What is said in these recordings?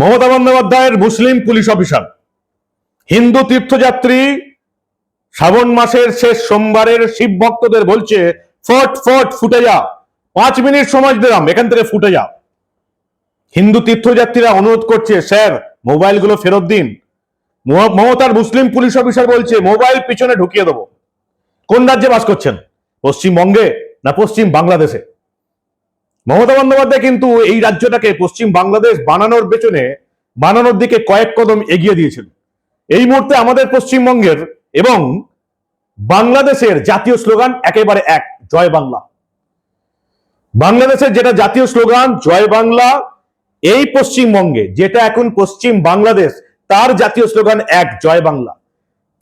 মমতা বন্দ্যোপাধ্যায়ের মুসলিম police officer. হিন্দু তীর্থযাত্রী শ্রাবণ মাসের শেষ সোমবারের শিব ভক্তদের বলছে, ফট ফট, ফুটে যা পাঁচ মিনিট সময় দিলাম, এখান থেকে ফুটে যা হিন্দু তীর্থযাত্রীরা অনুরোধ করছে, স্যার, মোবাইলগুলো ফেরত দিন। মমতার মুসলিম পুলিশ অফিসার বলছে, মোবাইল পিছনে ঢুকিয়ে দেবো। কোন রাজ্যে বাস করছেন? পশ্চিমবঙ্গে না পশ্চিম বাংলাদেশে? মমতা বন্দ্যোপাধ্যায় কিন্তু এই রাজ্যটাকে পশ্চিম বাংলাদেশ বানানোর পেছনে, বানানোর দিকে কয়েক কদম এগিয়ে দিয়েছিল এই মুহূর্তে আমাদের পশ্চিমবঙ্গের এবং বাংলাদেশের জাতীয় স্লোগান একেবারে এক, জয় বাংলা। বাংলাদেশের যেটা জাতীয় স্লোগান, জয় বাংলা, এই পশ্চিমবঙ্গে, যেটা এখন পশ্চিম বাংলাদেশ, তার জাতীয় স্লোগান এক, জয় বাংলা।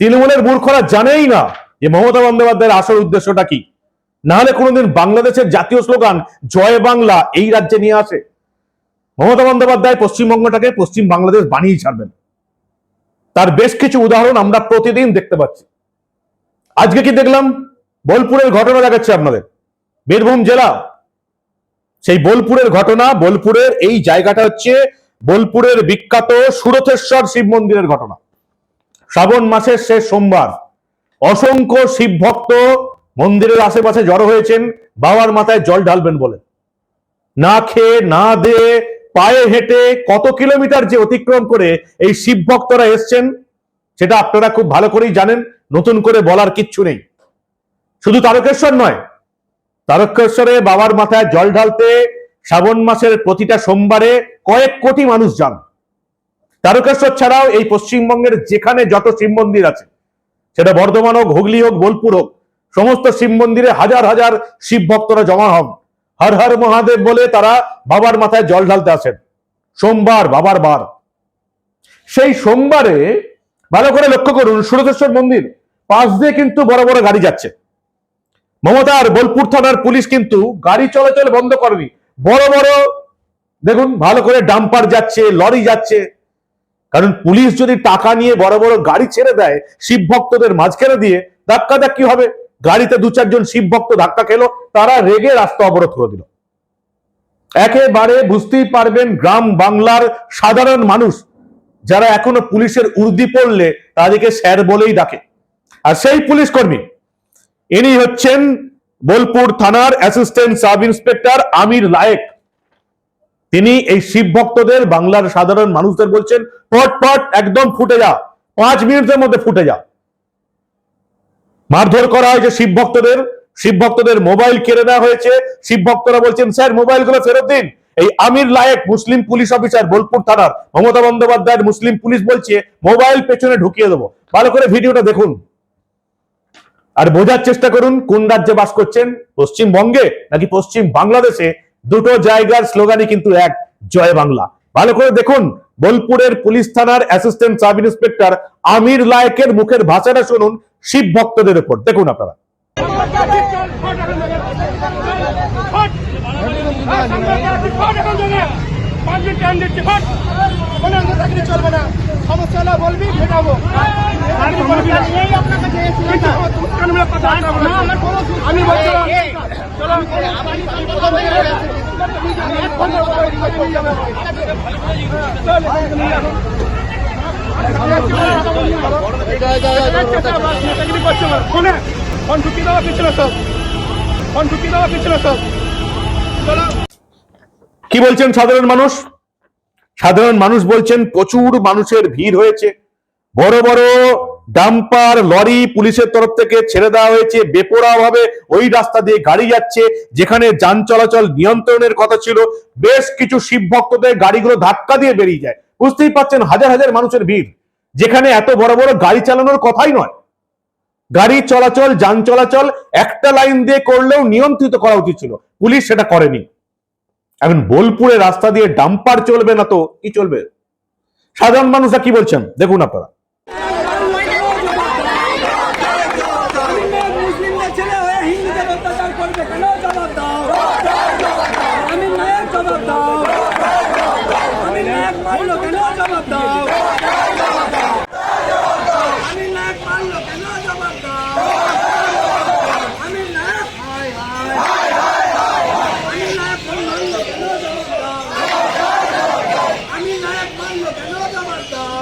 তৃণমূলের মূর্খরা জানেই না যে মমতা বন্দ্যোপাধ্যায়ের আসল উদ্দেশ্যটা কি। নাহলে কোনোদিন বাংলাদেশের জাতীয় স্লোগান, জয় বাংলা, এই রাজ্যে নিয়ে আসে। মমতা বন্দ্যোপাধ্যায় পশ্চিমবঙ্গটাকে পশ্চিম বাংলাদেশ বানিয়ে ছাড়বেন। তার বেশ কিছু উদাহরণ আমরা প্রতিদিন দেখতে পাচ্ছি। আজকে কি দেখলাম? বোলপুরের ঘটনা দেখাচ্ছে আপনাদের। বীরভূম জেলা সেই বোলপুরের ঘটনা, বোলপুরের এই জায়গাটা হচ্ছে বোলপুরের বিখ্যাত সুরথেশ্বর শিব মন্দিরের ঘটনা। শ্রাবণ মাসের শেষ সোমবার অসংখ্য শিব ভক্ত মন্দিরের আশেপাশে জড়ো হয়েছেন, বাবার মাথায় জল ঢালবেন বলে। না খেয়ে, না দে পায়ে হেঁটে কত কিলোমিটার যে অতিক্রম করে এই শিব ভক্তরা এসছেন, সেটা আপনারা খুব ভালো করেই জানেন, নতুন করে বলার কিচ্ছু নেই। শুধু তারকেশ্বর নয় তারকেশ্বরে বাবার মাথায় জল ঢালতে শ্রাবণ মাসের প্রতিটা সোমবারে কয়েক কোটি মানুষ যান। তারকেশ্বর ছাড়াও এই পশ্চিমবঙ্গের যেখানে যত শিব মন্দির আছে, সেটা বর্ধমান হোক, হুগলি হোক, বোলপুর হোক, সমস্ত শিব মন্দিরে হাজার হাজার শিব ভক্তরা জমা হন। হর হর মহাদেব বলে তারা বাবার মাথায় জল ঢালতে আসেন। সোমবার, বাবার বার। সেই সোমবারে ভালো করে লক্ষ্য করুন, সুরতেশ্বর মন্দির পাশ দিয়ে কিন্তু বড় বড় গাড়ি যাচ্ছে। মমতার বোলপুর থানার পুলিশ কিন্তু গাড়ি চলাচল বন্ধ করেনি। বড় বড়, দেখুন, ভালো করে ডাম্পার যাচ্ছে, লরি যাচ্ছে। কারণ পুলিশ যদি টাকা নিয়ে বড় বড় গাড়ি ছেড়ে দেয়, শিব ভক্তদের মাঝখানে দিয়ে ধাক্কা ধাক্কি হবে। গাড়িতে দু চারজন শিব ভক্ত ধাক্কা খেলো, তারা রেগে রাস্তা অবরোধ করে দিল। একেবারে বুঝতেই পারবেন, গ্রাম বাংলার সাধারণ মানুষ, যারা এখনও পুলিশের উর্দি পড়লে তাদেরকে স্যার বলেই ডাকে। আর সেই পুলিশ কর্মী ইনি হচ্ছেন বোলপুর থানার assistant sub inspector Amir Layek. তিনি এই শিব ভক্তদের, বাংলার সাধারণ মানুষদের বলছেন, পট পট একদম ফুটে যা, পাঁচ মিনিটের মধ্যে ফুটে যা। মারধর করা হয়েছে শিব ভক্তদের শিব ভক্তদের মোবাইল কেড়ে নেওয়া হয়েছে। শিব ভক্তরা বলছেন, স্যার, মোবাইলগুলো ফেরত দিন। এই আমির লায়েক, মুসলিম পুলিশ অফিসার, বোলপুর থানার মমতা বন্দ্যোপাধ্যায়ের মুসলিম পুলিশ বলছে, মোবাইল পেছনে ঢুকিয়ে দেবো। ভালো করে ভিডিওটা দেখুন। আর বোঝার চেষ্টা করুন কোন রাজ্যে বাস করছেন, পশ্চিমবঙ্গে নাকি পশ্চিম বাংলাদেশে? দুটো জায়গার স্লোগানই কিন্তু এক, জয় বাংলা। ভালো করে দেখুন, বোলপুরের পুলিশ থানার অ্যাসিস্ট্যান্ট সাব ইন্সপেক্টর আমির লায়কের মুখের ভাষাটা শুনুন শিব ভক্তদের উপর। দেখুন আপনারা। চলবে না সমস্যা না বলবি মেটাবো আমি বলছিলাম ফোনে ঢুকিয়ে দেওয়া পিছনে সব ফোন ঢুকিয়ে দেওয়া পিছনে সব কি বলছেন সাধারণ মানুষ? সাধারণ মানুষ বলছেন, প্রচুর মানুষের ভিড় হয়েছে। বড় বড় ডাম্পার, লরি পুলিশের তরফ থেকে ছেড়ে দেওয়া হয়েছে। বেপরা ভাবে ওই রাস্তা দিয়ে গাড়ি যাচ্ছে, যেখানে যান চলাচল নিয়ন্ত্রণের কথা ছিল। বেশ কিছু শিব ভক্তদের গাড়িগুলো ধাক্কা দিয়ে বেরিয়ে যায়। বুঝতেই পাচ্ছেন, হাজার হাজার মানুষের ভিড়। যেখানে এত বড় বড় গাড়ি চালানোর কথাই নয়। গাড়ি চলাচল, যান চলাচল একটা লাইন দিয়ে করলেও নিয়ন্ত্রিত করা উচিত ছিল। পুলিশ সেটা করেনি। এখন বোলপুরে রাস্তা দিয়ে ডাম্পার চলবে না তো? কি চলবে? সাধারণ মানুষরা কি বলছেন? দেখুন আপনারা মুসলিমদের ছেলে হয়ে হিন্দুদের অত্যাচার করবে কেন জবাব দাও দাও আমি নাক মারলো কেন জবাব দাও আমি নাক মারলো কেন জবাব দাও আমি নাক হায় হায় আমি নাক মারলো কেন জবাব দাও আমি নাক মারলো কেন জবাব দাও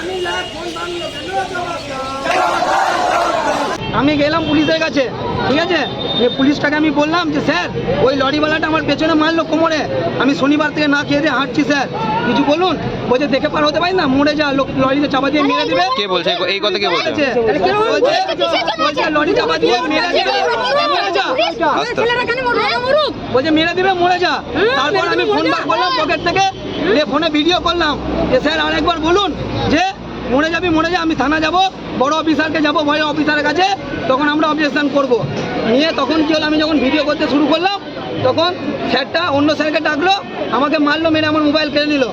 আমি নাক মারলো কেন জবাব দাও আমি গেলাম পুলিশের কাছে ঠিক আছে? যে পুলিশটাকে আমি বললাম যে স্যার ওই লরিওয়ালাটা আমার পেছনে মারলো কোমরে। আমি শনিবার থেকে না খেয়ে দিয়ে হাঁটছি স্যার। কিছু বলুন? বলছে দেখে পার হতে পারি না মরে যা লোক লরিতে চাপা দিয়ে মেরে দিবে। কে বলছে? এই কথা কে বলছে? বলছে? লরি চাপা দিয়ে মেরে দিবে। মরে যা। বলছে মেরে দিবে মরে যা। তারপর আমি ফোন বার করলাম পকেট থেকে। ফোনে ভিডিও করলাম। যে স্যার আরেকবার বলুন যে মরে যাবি, মরে যা, আমি থানা যাব, বড় অফিসারকে যাব বড় অফিসারের কাছে, তখন আমরা অবজেকশন করব। নিয়ে তখন কি হলো, আমি যখন ভিডিও করতে শুরু করলাম তখন স্যারটা অন্য স্যারকে ডাকলো আমাকে মারলো মেরে আমার মোবাইল কেড়ে নিল।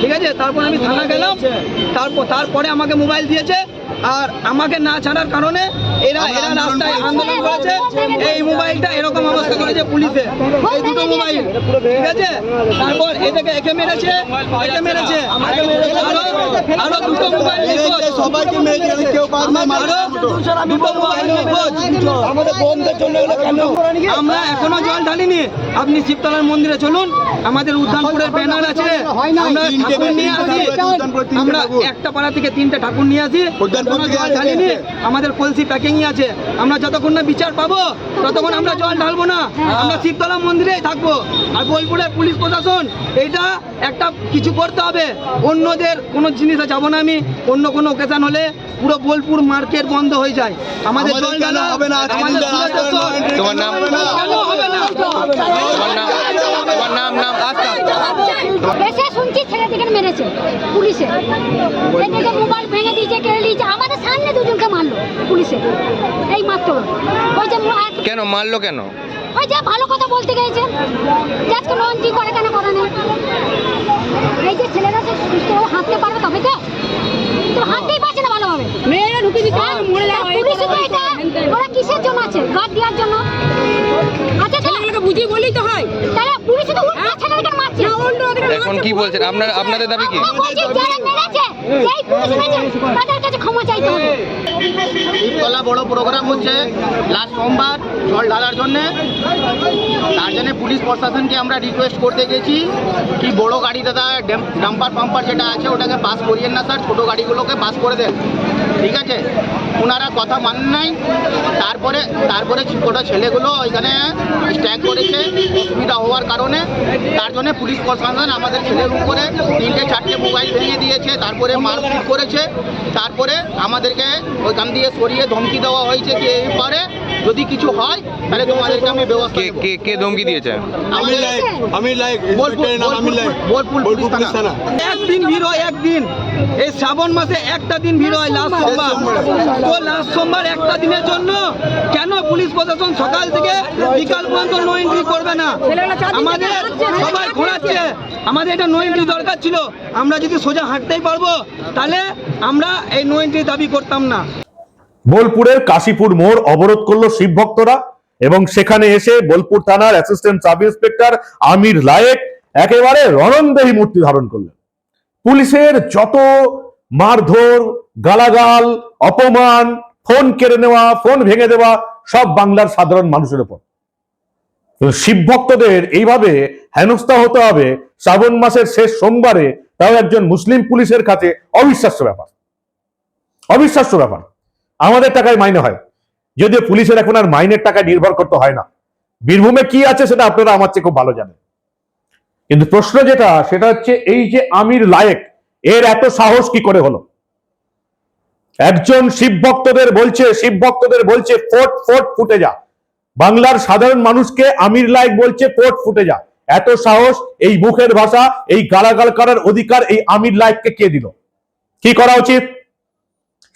ঠিক আছে? তারপর আমি থানা গেলাম। তারপর তারপরে আমাকে মোবাইল দিয়েছে। আর আমাকে না ছাড়ার কারণে এরা এরা রাস্তায় আন্দোলন করেছে। এই মোবাইলটা এরকম অবস্থা করেছে পুলিশে। এই দুটো মোবাইল। ঠিক আছে? তারপর এটাকে একে মেরেছে একে মেরেছে। আরও দুটো মোবাইল নিখোঁজ। সবাইকে মেরেছে কেউ বাদ না আরও দুটো মোবাইল আমাদের বোনদের জন্য আমরা এখনও জল ঢালিনি। আপনি শিবতলার মন্দিরে চলুন। আমাদের উদ্যানপুরের ব্যানার আছে। আমরা ঠাকুর নিয়ে আসি। আমরা একটা পাড়া থেকে তিনটে ঠাকুর নিয়ে আসি। জল ঢালিনি আমাদের কলসি প্যাকিংই আছে। আমরা যতক্ষণ না বিচার পাবো ততক্ষণ আমরা জল ঢালবো না। আমরা শিবতলা মন্দিরেই থাকব। আর বোলপুরে পুলিশ প্রশাসন এইটা একটা কিছু করতে হবে। অন্যদের কোনো জিনিসে যাব না আমি। অন্য কোনো ওকেশন হলে পুরো বোলপুর মার্কেট বন্ধ হয়ে যায়। আমাদের জল ঢালা হবে না, আমাদের হবে না? তোমার নাম তোমার নাম নাম আস্তে আস্তে এসে শুনছি ছেলেদিকে মেরেছে পুলিশে এদিকে মোবাইল ভেঙে দিয়েছে কেড়ে নিয়েছে আমাদের সামনে দুজনকে মারলো পুলিশে এই মাত্র ওই যে কেন? মারলো কেন ওই যে ভালো কথা বলতে গেছে আজকে লঞ্চি করে কেন করে না এই যে ছেলেরা যে সুস্থ হাঁটতে পারবে তবে তো তো হাঁটতেই পারছে না ভালোভাবে মেয়েরা ঢুকে দিচ্ছে মরে যাওয়া পুলিশে তো এটা ওরা কিসের জন্য আছে? গার্ড দেওয়ার জন্য? বলেই তো হয়। তাহলে পুলিশে তো উল্টা ছেলেদেরকে মারছে। এখন কি বলছেন? আপনার আপনাদের দাবি কি? যারা মেরেছে যেই পুলিশ মেরেছে তাদের কাছে ক্ষমা চাইতে হবে। শিবতলা বড় প্রোগ্রাম হচ্ছে। লাস্ট সোমবার জল ঢালার জন্যে। তার জন্য পুলিশ প্রশাসনকে আমরা রিকোয়েস্ট করতে গেছি। কি বড় গাড়ি দাদা ডাম্পার পাম্পার যেটা আছে ওটাকে পাস করিয়েন না স্যার ছোটো গাড়িগুলোকে পাস করে দেন। ঠিক আছে? ওনারা কথা মানেন নাই তারপরে তারপরে ছোটো ছেলেগুলো ওইখানে স্ট্যাক করেছে, অসুবিধা হওয়ার কারণে। তার জন্য পুলিশ প্রশাসন আমাদের ছেলের উপরে তিনটে, চারটে মোবাইল ভেঙে দিয়েছে, তারপরে মারপিট করেছে। তারপরে আমাদেরকে ওইখান দিয়ে সরিয়ে ধমকি দেওয়া হয়েছে যে পারে যদি কিছু হয় তাহলে তোমাদেরকে আমি ব্যবস্থা কে কে কে ধমকি দিয়েছে? আমি লাইক আমি লাইক বোলপুর বোলপুর পুলিশ থানা। একদিন ভিড় হয় একদিন। এই শ্রাবণ মাসে একটা দিন ভিড় হয় লাস্ট সোমবার। তো লাস্ট সোমবার একটা দিনের জন্য কেন পুলিশ প্রশাসন সকাল থেকে বিকাল পর্যন্ত নো এন্ট্রি করবে না? আমাদের সবাই ঘোরাচ্ছে। আমাদের এটা নো এন্ট্রি দরকার ছিল। আমরা যদি সোজা হাঁটতেই পারব তাহলে আমরা এই নো এন্ট্রি দাবি করতাম না। বোলপুরের কাশীপুর মোড় অবরোধ করল শিব ভক্তরা এবং সেখানে এসে বোলপুর থানার assistant sub inspector Amir Layek একেবারে রণন্দেহী মূর্তি ধারণ করলেন। পুলিশের যত মারধর, গালাগাল, অপমান, ফোন কেড়ে নেওয়া, ফোন ভেঙে দেওয়া, সব বাংলার সাধারণ মানুষের উপর। শিব ভক্তদের এইভাবে হেনস্থা হতে হবে, শ্রাবণ মাসের শেষ সোমবারে তাও একজন মুসলিম পুলিশের কাছে অবিশ্বাস্য ব্যাপার। অবিশ্বাস্য ব্যাপার। আমাদের টাকায় মাইনে হয়। যদিও পুলিশের এখন আর মাইনের টাকায় নির্ভর করতে হয় না। বীরভূমে কি আছে সেটা আপনারা আমার চেয়ে খুব ভালো জানেন। কিন্তু প্রশ্ন যেটা, সেটা হচ্ছে এই যে আমির লায়েক, এর এত সাহস কি করে হলো? একজন শিব ভক্তদের বলছে, শিব ভক্তদের বলছে, ফোট ফোট, ফুটে যা। বাংলার সাধারণ মানুষকে আমির লায়েক বলছে, ফোট, ফুটে যা। এত সাহস, এই মুখের ভাষা, এই গালাগাল করার অধিকার এই আমির লায়েককে কে দিল? কি করা উচিত?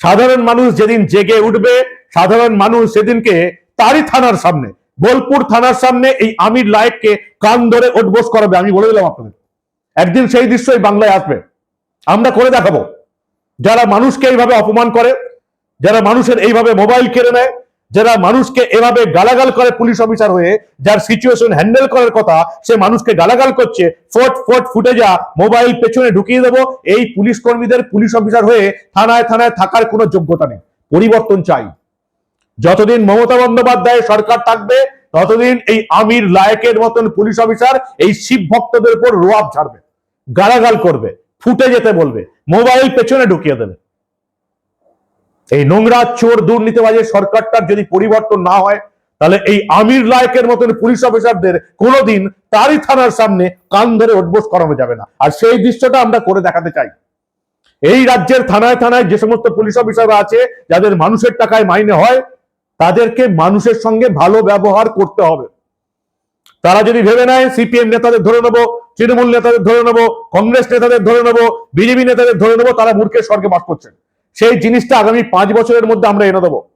সাধারণ মানুষ যেদিন জেগে উঠবে, সাধারণ মানুষ সেদিনকে তারই থানার সামনে, বোলপুর থানার সামনে এই আমির লায়েককে কান ধরে ওঠবোস করাবে, আমি বলে দিলাম আপনাদের। একদিন সেই দৃশ্যই বাংলায় আসবে। আমরা করে দেখাবো। যারা মানুষকে এইভাবে অপমান করে, যারা মানুষের এইভাবে মোবাইল কেড়ে নেয় যারা মানুষকে এভাবে গালাগাল করে পুলিশ অফিসার হয়ে, যার সিচুয়েশন হ্যান্ডেল করার কথা, সে মানুষকে গালাগাল করছে, ফট ফট ফুটে যা মোবাইল পেছনে ঢুকিয়ে দেবো, এই পুলিশ কর্মীদের পুলিশ অফিসার হয়ে থানায় থানায় থাকার কোনো যোগ্যতা নেই। পরিবর্তন চাই। যতদিন মমতা বন্দ্যোপাধ্যায় সরকার থাকবে, ততদিন এই আমির লায়কের মতন পুলিশ অফিসার, এই শিব ভক্তদের উপর রোয়াব ঝাড়বে, গালাগাল করবে ফুটে যেতে বলবে মোবাইল পেছনে ঢুকিয়ে দেবে। এই নোংরা চোর দুর্নীতিবাজের সরকারটার যদি পরিবর্তন না হয়, তাহলে এই আমির লায়কের মতন পুলিশ অফিসারদের কোনোদিন তারই থানার সামনে কান ধরে উঠবোস করানো যাবে না। আর সেই দৃশ্যটা আমরা করে দেখাতে চাই। এই রাজ্যের থানায় থানায় যে সমস্ত পুলিশ অফিসাররা আছে, যাদের মানুষের টাকায় মাইনে হয়, তাদেরকে মানুষের সঙ্গে ভালো ব্যবহার করতে হবে। তারা যদি ভেবে নেয়, সিপিএম নেতাদের ধরে নেব, তৃণমূল নেতাদের ধরে নেব, কংগ্রেস নেতাদের ধরে নেব, বিজেপি নেতাদের ধরে নেব, তারা মূর্খের স্বর্গে বাস করছেন। সেই জিনিসটা আগামী পাঁচ বছরের মধ্যে আমরা এনে দেবো।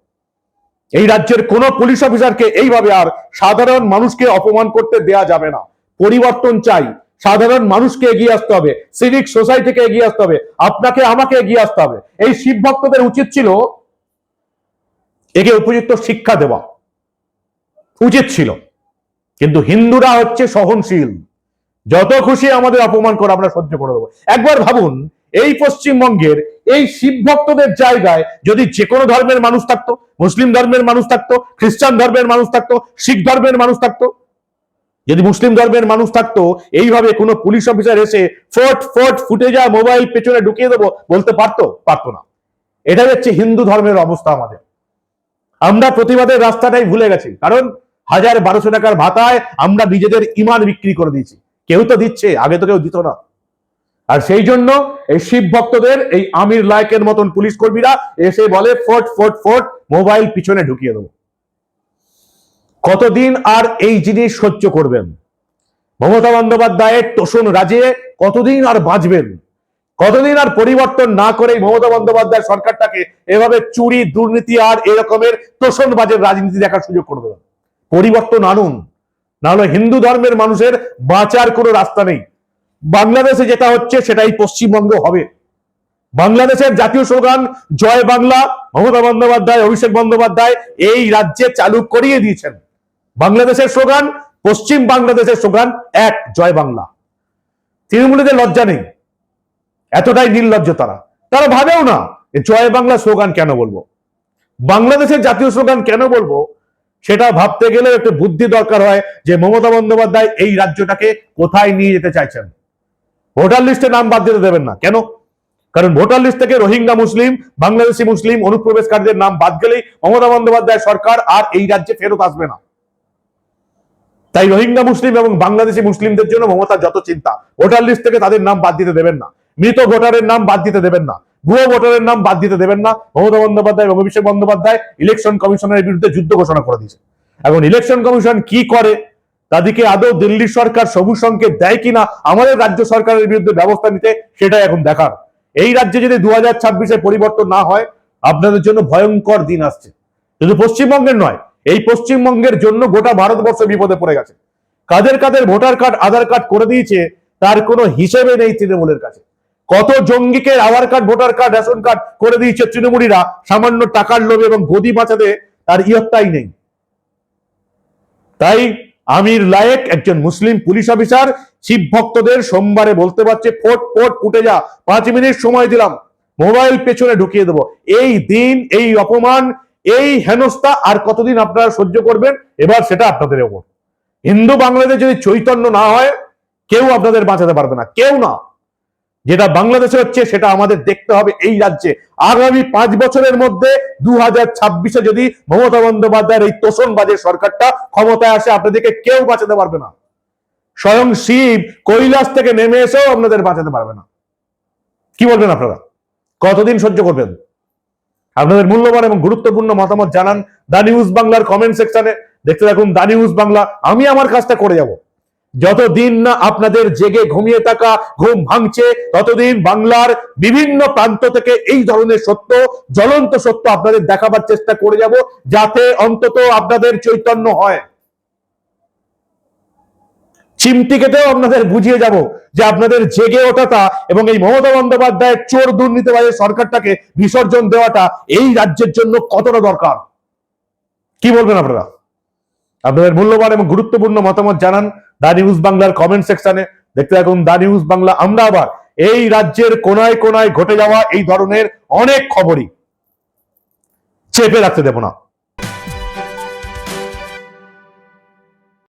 এই রাজ্যের কোন পুলিশ অফিসারকে এইভাবে আর সাধারণ মানুষকে অপমান করতে দেয়া যাবে না। পরিবর্তন চাই। সাধারণ মানুষকে এগিয়ে আসতে হবে। সিভিক সোসাইটিকে এগিয়ে আসতে হবে। আপনাকে আমাকে এগিয়ে আসতে হবে। এই শিব ভক্তদের উচিত ছিল একে উপযুক্ত শিক্ষা দেওয়া। উচিত ছিল। কিন্তু হিন্দুরা হচ্ছে সহনশীল। যত খুশি আমাদের অপমান করে আমরা সহ্য করে দেবো। একবার ভাবুন, এই পশ্চিমবঙ্গের এই শিব ভক্তদের জায়গায় যদি যে কোনো ধর্মের মানুষ থাকতো, মুসলিম ধর্মের মানুষ থাকতো, খ্রিস্টান ধর্মের মানুষ থাকতো, শিখ ধর্মের মানুষ থাকতো, যদি মুসলিম ধর্মের মানুষ থাকতো, এইভাবে কোনো পুলিশ অফিসার এসে ফট ফট, ফুটে যা, মোবাইল পেছনে ঢুকিয়ে দেবো, বলতে পারতো? পারতো না। এটাই হচ্ছে হিন্দু ধর্মের অবস্থা আমাদের। আমরা প্রতিবাদের রাস্তাটাই ভুলে গেছি। কারণ হাজার বারোশো টাকার ভাতায় আমরা নিজেদের ইমান বিক্রি করে দিয়েছি। কেউ তো দিচ্ছে, আগে তো কেউ দিত না। আর সেই জন্য এই শিব ভক্তদের, এই আমির লায়কের মতন পুলিশ কর্মীরা এসে বলে, ফট, ফোট ফোট, মোবাইল পিছনে ঢুকিয়ে দেবো। কতদিন আর এই জিনিস সহ্য করবেন? মমতা বন্দ্যোপাধ্যায়ের তোষণ রাজে কতদিন আর বাঁচবেন? কতদিন আর পরিবর্তন না করে মমতা বন্দ্যোপাধ্যায় সরকারটাকে এভাবে চুরি, দুর্নীতি আর এরকমের তোষণবাজের রাজনীতি দেখার সুযোগ করে দেবেন? পরিবর্তন আনুন। নাহলে হিন্দু ধর্মের মানুষের বাঁচার কোনো রাস্তা নেই। বাংলাদেশে যেটা হচ্ছে সেটাই পশ্চিমবঙ্গ হবে। বাংলাদেশের জাতীয় স্লোগান, জয় বাংলা, মমতা বন্দ্যোপাধ্যায়, অভিষেক বন্দ্যোপাধ্যায়, এই রাজ্যে চালু করিয়ে দিয়েছেন। বাংলাদেশের স্লোগান, পশ্চিম বাংলাদেশের স্লোগান, এক, জয় বাংলা। তৃণমূলীদের লজ্জা নেই। এতটাই নির্লজ্জ তারা। তারা ভাবেও না জয় বাংলা স্লোগান কেন বলব? বাংলাদেশের জাতীয় স্লোগান কেন বলব? সেটা ভাবতে গেলে একটু বুদ্ধি দরকার হয় যে মমতা বন্দ্যোপাধ্যায় এই রাজ্যটাকে কোথায় নিয়ে যেতে চাইছেন। ভোটার লিস্টে নাম বাদ দিতে দেবেন না। কেন? কারণ ভোটার লিস্ট থেকে রোহিঙ্গা মুসলিম, বাংলাদেশি মুসলিম, অনুপ্রবেশকারীদের নাম বাদ গেলেই মমতা বন্দ্যোপাধ্যায় সরকার আর এই রাজ্যে ফেরত আসবে না। তাই রোহিঙ্গা মুসলিম এবং বাংলাদেশি মুসলিমদের জন্য মমতার যত চিন্তা, ভোটার লিস্ট থেকে তাদের নাম বাদ দিতে দেবেন না। মৃত ভোটারের নাম বাদ দিতে দেবেন না। ভুয়ো ভোটারের নাম বাদ দিতে দেবেন না। মমতা বন্দ্যোপাধ্যায় এবং অভিষেক বন্দ্যোপাধ্যায় ইলেকশন কমিশনের বিরুদ্ধে যুদ্ধ ঘোষণা করে দিয়েছে এখন ইলেকশন কমিশন কি করে? তাদেরকে আদৌ দিল্লি সরকার সবুজ সংকেত দেয় কিনা, আমাদের রাজ্য সরকারের বিরুদ্ধে ব্যবস্থা নিতে সেটাই এখন দেখার। এই রাজ্যে যদি দু হাজার ছাব্বিশে পরিবর্তন না হয়, আপনাদের জন্য ভয়ঙ্কর দিন আসছে। শুধু পশ্চিমবঙ্গের নয়, এই পশ্চিমবঙ্গের জন্য গোটা ভারতবর্ষ বিপদে পড়ে গেছে। কাদের কাদের ভোটার কার্ড, আধার কার্ড করে দিয়েছে, তার কোনো হিসেবে নেই তৃণমূলের কাছে। কত জঙ্গিকে Aadhaar card, voter card, ration card করে দিয়েছে তৃণমূলীরা, সামান্য টাকার লোভে এবং গদি বাঁচাতে তার ইয়ত্তাই নেই। তাই আমির লায়েক একজন মুসলিম পুলিশ অফিসার। শিব ভক্তদের সোমবারে বলতে পারছে, ফোট ফোট ফুটে যা। পাঁচ মিনিট সময় দিলাম। মোবাইল পেছনে ঢুকিয়ে দেবো। এই দিন, এই অপমান, এই হেনস্থা আর কতদিন আপনারা সহ্য করবেন? এবার সেটা আপনাদের ওপর। হিন্দু বাংলাদেশ যদি চৈতন্য না হয়, কেউ আপনাদের বাঁচাতে পারবে না। কেউ না। যেটা বাংলাদেশে হচ্ছে, সেটা আমাদের দেখতে হবে এই রাজ্যে। আগামী পাঁচ বছরের মধ্যে দু হাজার ছাব্বিশে যদি মমতা বন্দ্যোপাধ্যায়ের এই তোষণবাজের সরকারটা ক্ষমতায় আসে, আপনাদেরকে কেউ বাঁচাতে পারবে না। স্বয়ং শিব কৈলাস থেকে নেমে এসেও আপনাদের বাঁচাতে পারবে না। কি বলবেন আপনারা? কতদিন সহ্য করবেন? আপনাদের মূল্যবান এবং গুরুত্বপূর্ণ মতামত জানান দা নিউজ বাংলার কমেন্ট সেকশনে। দেখতে থাকুন দা নিউজ বাংলা। আমি আমার কাজটা করে যাব। যতদিন না আপনাদের জেগে ঘুমিয়ে থাকা ঘুম ভাঙছে, ততদিন বাংলার বিভিন্ন প্রান্ত থেকে এই ধরনের সত্য, জ্বলন্ত সত্য আপনাদের দেখাবার চেষ্টা করে যাব, যাতে অন্তত আপনাদের চৈতন্য হয়। চিমটি কেটেও আপনাদের বুঝিয়ে যাব যে আপনাদের জেগে ওঠাটা এবং এই মমতা বন্দ্যোপাধ্যায়ের চোর দুর্নীতিবাজের সরকারটাকে বিসর্জন দেওয়াটা এই রাজ্যের জন্য কতটা দরকার? কি বলবেন আপনারা? আপনাদের মূল্যবান এবং গুরুত্বপূর্ণ মতামত জানান। দা নিউজ বাংলার কমেন্ট সেকশনে দেখতে থাকুন দা নিউজ বাংলা আমরা আবার এই রাজ্যের কোনায় কোনায় ঘটে যাওয়া এই ধরনের অনেক খবরই। চেপে রাখতে দেব না।